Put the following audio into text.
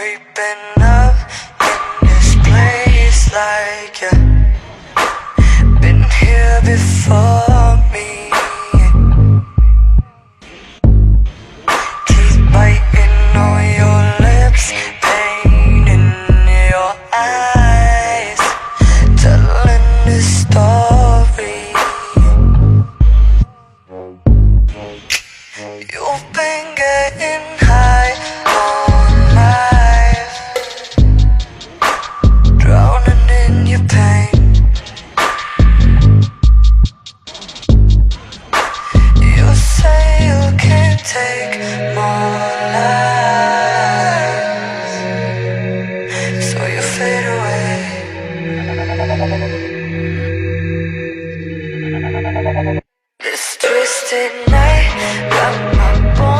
creeping up in this place like you've been here before me. Teeth biting on your lips, pain in your eyes, telling the story. You've been getting. take more lies so you fade away. This twisted night got my bones.